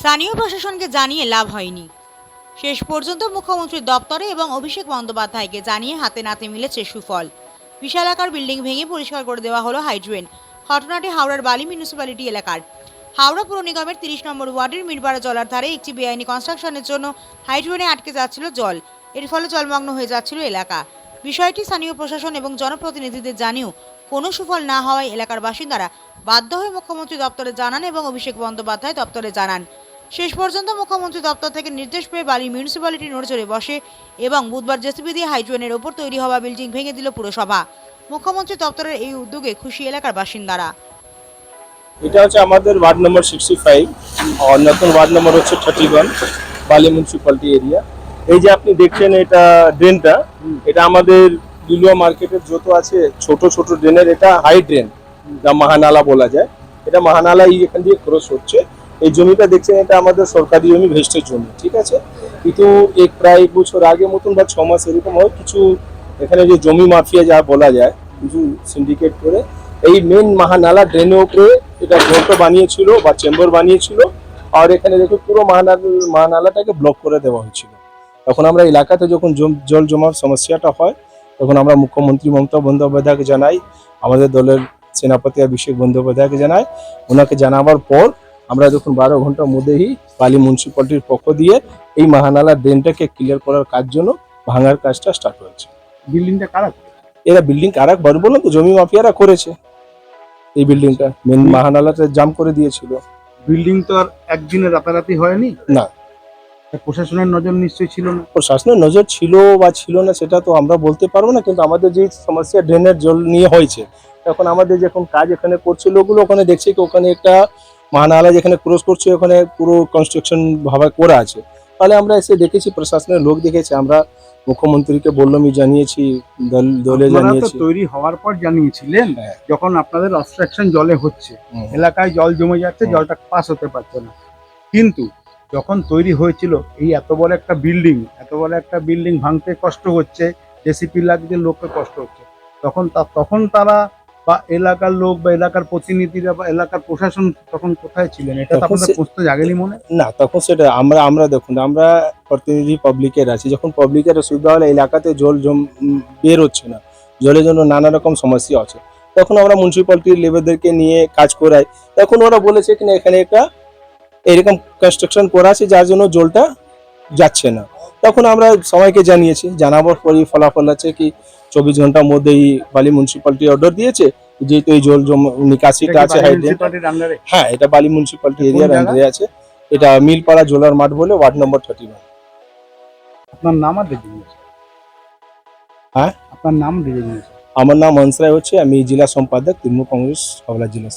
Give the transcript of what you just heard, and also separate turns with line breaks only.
স্থানীয় প্রশাসনকে জানিয়ে লাভ হয়নি। শেষ পর্যন্ত মুখ্যমন্ত্রীর দপ্তরে এবং অভিষেক বন্দ্যোপাধ্যায়কে জানিয়ে হাতে নাতে মিলেছে সুফল। বিশালাকার বিল্ডিং ভেঙে পরিষ্কার করে দেওয়া হলো হাইড্রেন ঘটনাটি হাওড়ার বালি মিউনিসিপ্যালিটি এলাকার। হাওড়া পুর নিগমের তিরিশ নম্বর ওয়ার্ডের মিরপাড়া জলার ধারে একটি বেআইনি কনস্ট্রাকশনের জন্য হাইড্রেনে আটকে যাচ্ছিল জল। এর ফলে জলমগ্ন হয়ে যাচ্ছিল এলাকা। বিষয়টি স্থানীয় প্রশাসন এবং জনপ্রতিনিধিদের জানিয়েও কোনো সুফল না হওয়ায় এলাকার বাসিন্দারা বাধ্য হয়ে মুখ্যমন্ত্রী দপ্তরে জানান এবং অভিষেক বন্দ্যোপাধ্যায় দপ্তরে জানান। শেষ পর্যন্ত মুখ্যমন্ত্রী দপ্তর থেকে নির্দেশ পেয়ে বালি মিউনিসিপ্যালিটি নড়চড়ে বসে এবং বুধবার জেসিবি দিয়ে হাইড্রোনের ওপর তৈরি হওয়া বিল্ডিং ভেঙে দিল পুরসভা। মুখ্যমন্ত্রী দপ্তরের এই উদ্যোগে খুশি এলাকার বাসিন্দারা।
এটা হচ্ছে আমাদের ওয়ার্ড নম্বর সিক্সটি ফাইভ আর নতুন ওয়ার্ড নম্বর হচ্ছে thirty one Bally municipality area এই যে আপনি দেখছেন এটা ড্রেনটা এটা আমাদের লিলুয়া মার্কেটের যত আছে ছোট ছোট ড্রেনের এটা হাই ড্রেন যা মহানালা বলা যায়। এটা মহানালা এখান দিয়ে ক্রস হচ্ছে। এই জমিটা দেখছেন, এটা আমাদের সরকারি জমি, ভেস্টের জমি, ঠিক আছে? কিন্তু এক প্রায় এক বছর আগে মতন বা ছ মাস এরকম হয়, কিছু এখানে যে জমি মাফিয়া যা বলা যায়, কিছু সিন্ডিকেট করে, এই মেন মহানালা ড্রেনের উপরে এটা ঘরটা বানিয়েছিল বা চেম্বার বানিয়েছিল, আর এখানে দেখো পুরো মহানাল, মহানালাটাকে ব্লক করে দেওয়া হয়েছিল। তখন আমরা এলাকাতে যখন জল জমার সমস্যাটা হয়, তখন আমরা মুখ্যমন্ত্রী মমতা বন্দ্যোপাধ্যায়কে জানাই, আমাদের দলের সেনাপতি অভিষেক বন্দ্যোপাধ্যায়কে জানাই, ওনাকে জানাবার পর আমরা যখন বারো ঘণ্টার মধ্যেই পালি মিউনিসিপ্যালিটির পক্ষ দিয়ে এই মহানালা ড্রেনটাকে ক্লিয়ার করার কাজ জন্য ভাঙার কাজটা স্টার্ট হয়েছে।
বিল্ডিংটা কারা
এরা বিল্ডিং কারা বার বলুন তো জমি মাফিয়ারা করেছে। এই বিল্ডিংটা মেন মহানালাটা জাম করে দিয়েছিল।
বিল্ডিং তো আর একদিনে রাতারাতি হয়নি?
না।
প্রশাসনের নজর নিশ্চয়ই ছিল না?
প্রশাসনের নজর ছিল বা ছিল না সেটা তো আমরা বলতে পারব না কিন্তু আমাদের যে সমস্যা ড্রেনের জল নিয়ে হয়েছে এখন আমাদের যখন কাজ এখানে করছিল ওগুলো ওখানে দেখছি কি ওখানে একটা মহানালা যেখানে ক্রস করছে ওখানে পুরো কনস্ট্রাকশন ভাবে করা আছে। তাহলে আমরা এসে দেখেছি প্রশাসনের লোক দেখেছে আমরা মুখ্যমন্ত্রীকে বললামই জানিয়েছি দল জানিয়েছি।
তৈরি হওয়ার পর জানিয়েছিলেন
হ্যাঁ।
যখন আপনাদের অবস্ট্রাকশন জলে হচ্ছে। এলাকায় জল জমে যাচ্ছে জলটা পাস হতে পারছে না। কিন্তু যখন তৈরি হয়েছিল এই এত বড় একটা বিল্ডিং এত বড় একটা বিল্ডিং ভাঙতে কষ্ট হচ্ছে জেসিপি লাগছে লোককে কষ্ট হচ্ছে। তখন তা তখন তারা বা এলাকার লোক বা এলাকার প্রতিনিধিরা বা এলাকার প্রশাসন তখন কোথায় ছিলেন? এটা তো আপনাদের প্রশ্ন জাগেনি মনে?
না তখন সেটা আমরা আমরা দেখুন আমরা প্রতিনিধি পাবলিকের আছি। যখন পাবলিকের অসুবিধা হলে এলাকাতে জল জম বের হচ্ছে না। জলের জন্য নানা রকম সমস্যা আছে। তখন আমরা মিউনিসিপ্যালিটির লেবারদেরকে নিয়ে কাজ করাই। তখন ওরা বলেছে কিনা এখানে একটা এরকম কনস্ট্রাকশন করা আছে যার জন্য জলটা যাচ্ছে না। তখন আমরা সবাইকে জানিয়েছি জানাবার পরই ফলাফল আছে কি? চব্বিশ ঘণ্টার মধ্যেই বালি মিউনিসিপ্যালিটি অর্ডার দিয়েছে যেহেতু এই জল জম নিকাশিটা আছে হ্যাঁ এটা বালি মিউনিসিপ্যালিটি
কোন
এরিয়ার আন্ডারে আছে। এটা মিলপাড়া জোলার মাঠ বলে ওয়ার্ড নম্বর থার্টি ওয়ান
আপনার নাম আর
হ্যাঁ?
আপনার নাম
আমার নাম হংসরায় হচ্ছে আমি জেলা সম্পাদক তৃণমূল কংগ্রেস হাওড়া জেলা